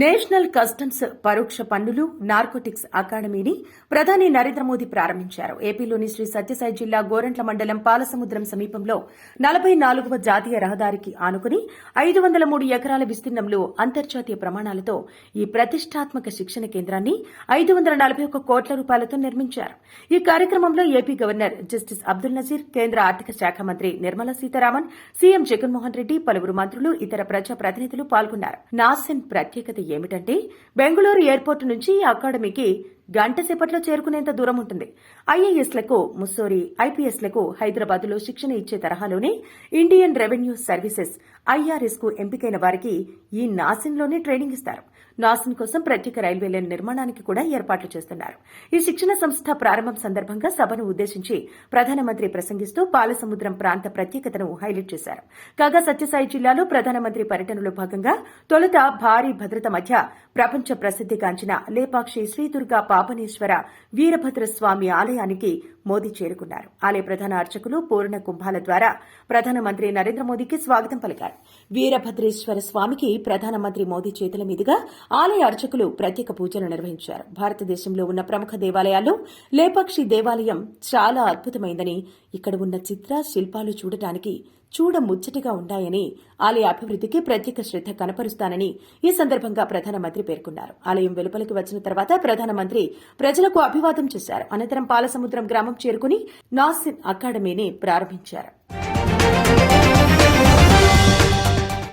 National customs పరోక్ష పన్నులు narcotics అకాడమీని ప్రధాని నరేంద్ర మోదీ ప్రారంభించారు. ఏపీలోని శ్రీ సత్యసాయి జిల్లా గోరంట్ల మండలం పాలసముద్రం సమీపంలో నలభై నాలుగవ జాతీయ రహదారికి ఆనుకుని ఐదు వందల మూడు ఎకరాల విస్తీర్ణంలో అంతర్జాతీయ ప్రమాణాలతో ఈ ప్రతిష్టాత్మక శిక్షణ కేంద్రాన్ని ఐదు వందల నలభై ఒక్క కోట్ల రూపాయలతో నిర్మించారు. ఈ కార్యక్రమంలో AP governor justice Abdul Nazeer కేంద్ర ఆర్థిక శాఖ మంత్రి నిర్మలా సీతారామన్ సీఎం జగన్మోహన్ రెడ్డి పలువురు మంత్రులు ఇతర ప్రజా ప్రతినిధులు పాల్గొన్నారు. నాసెన్ ప్రత్యేకత ఏమిటంటే బెంగళూరు ఎయిర్పోర్ట్ నుంచి అకాడమీకి గంట సేపట్లో చేరుకునేంత దూరం ఉంటుంది. ఐఏఎస్లకు ముస్సోరి ఐపీఎస్లకు హైదరాబాద్లో శిక్షణ ఇచ్చే తరహాలోనే ఇండియన్ రెవెన్యూ సర్వీసెస్ ఐఆర్ఎస్కు ఎంపికైన వారికి ఈ నాసిన్లోనే ట్రైనింగ్ ఇస్తారు. నాసిన్ కోసం ప్రత్యేక రైల్వే లైన్ నిర్మాణానికి కూడా ఏర్పాట్లు చేస్తున్నారు. ఈ శిక్షణ సంస్థ ప్రారంభం సందర్భంగా సభను ఉద్దేశించి ప్రధానమంత్రి ప్రసంగిస్తూ పాలసముద్రం ప్రాంత ప్రత్యేకతను హైలైట్ చేశారు. కాగా సత్యసాయి జిల్లాలో ప్రధానమంత్రి పర్యటనలో భాగంగా తొలుత భారీ భద్రత మధ్య ప్రపంచ ప్రసిద్ధిగాంచిన లేపాక్షి శ్రీదుర్గా పాపనేశ్వర వీరభద్ర స్వామి ఆలయానికి మోదీ చేరుకున్నారు. ఆలయ ప్రధాన అర్చకులు పూర్ణ కుంభాల ద్వారా ప్రధానమంత్రి నరేంద్ర మోదీకి స్వాగతం పలికారు. వీరభద్రేశ్వర స్వామికి ప్రధానమంత్రి మోదీ చేతుల మీదుగా ఆలయ అర్చకులు ప్రత్యేక పూజలు నిర్వహించారు. భారతదేశంలో ఉన్న ప్రముఖ దేవాలయాల్లో లేపాక్షి దేవాలయం చాలా అద్భుతమైందని ఇక్కడ ఉన్న చిత్ర శిల్పాలు చూడటానికి చూడ ముచ్చటగా ఉన్నాయని ఆలయ అభివృద్ధికి ప్రత్యేక శ్రద్ధ కనపరుస్తానని ఈ సందర్భంగా ప్రధానమంత్రి పేర్కొన్నారు. ఆలయం వెలుపలికి వచ్చిన తర్వాత ప్రధానమంత్రి ప్రజలకు అభివాదం చేశారు. అనంతరం పాలసముద్రం గ్రామం చేరుకుని నాసిన్ అకాడమీని ప్రారంభించారు.